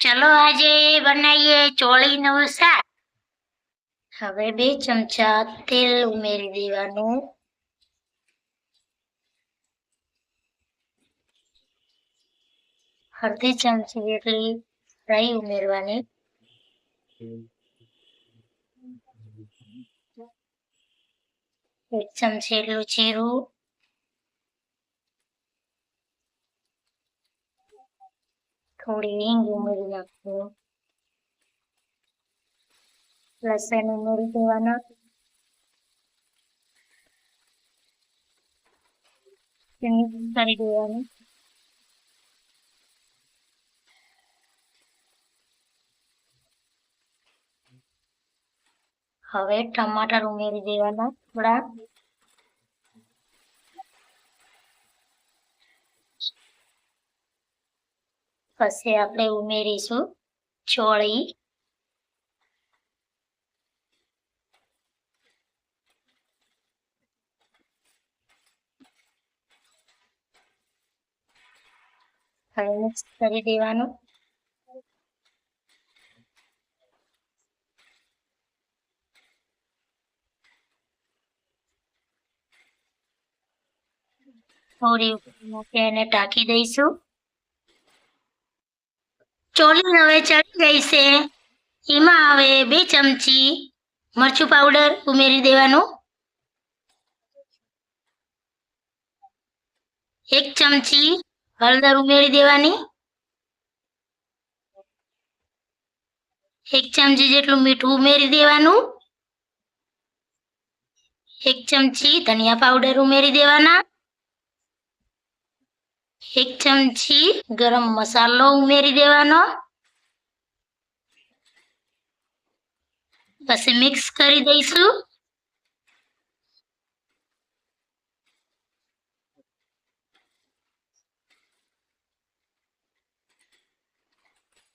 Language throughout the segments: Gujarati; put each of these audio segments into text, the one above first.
ચલો આજે બનાવીએ ચોળીનું શાક. હવે બે ચમચા તેલ ઉમેરી દેવાનું. અડધી ચમચી જેટલી રાઈ ઉમેરવાની. એક ચમચી એટલું જીરું. થોડી ઉમેરી નાખવું લસણ ઉમેરી દેવાના કરી દેવાનું. હવે ટમાટર ઉમેરી દેવાના થોડા. પછી આપણે ઉમેરીશું ચોળી. હવે મિક્સ કરી દેવાનું. થોડી મૂકી એને ટાંકી દઈશું. ચોળી હવે ચડી ગઈ છે. એમાં હવે બે ચમચી મરચું પાવડર ઉમેરી દેવાનું. એક ચમચી હળદર ઉમેરી દેવાની. એક ચમચી જેટલું મીઠું ઉમેરી દેવાનું. એક ચમચી ધનિયા પાવડર ઉમેરી દેવાના. એક ચમચી ગરમ મસાલો ઉમેરી દેવાનો. પછી મિક્સ કરી દઈશું.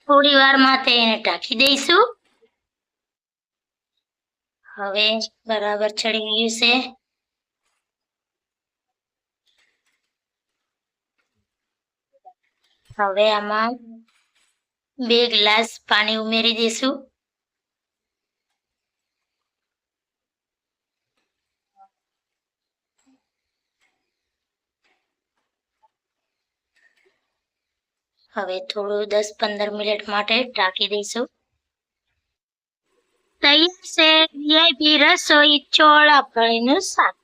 થોડી વાર માટે એને ઢાંકી દઈશું. હવે બરાબર ચડી ગયું છે. હવે આમાં બે ગ્લાસ પાણી ઉમેરી દઈશું. હવે થોડું દસ પંદર મિનિટ માટે ઢાંકી દઈશું. તૈયાર છે વીઆઈપી રસોઈ ચોળા ફળીનું શાક.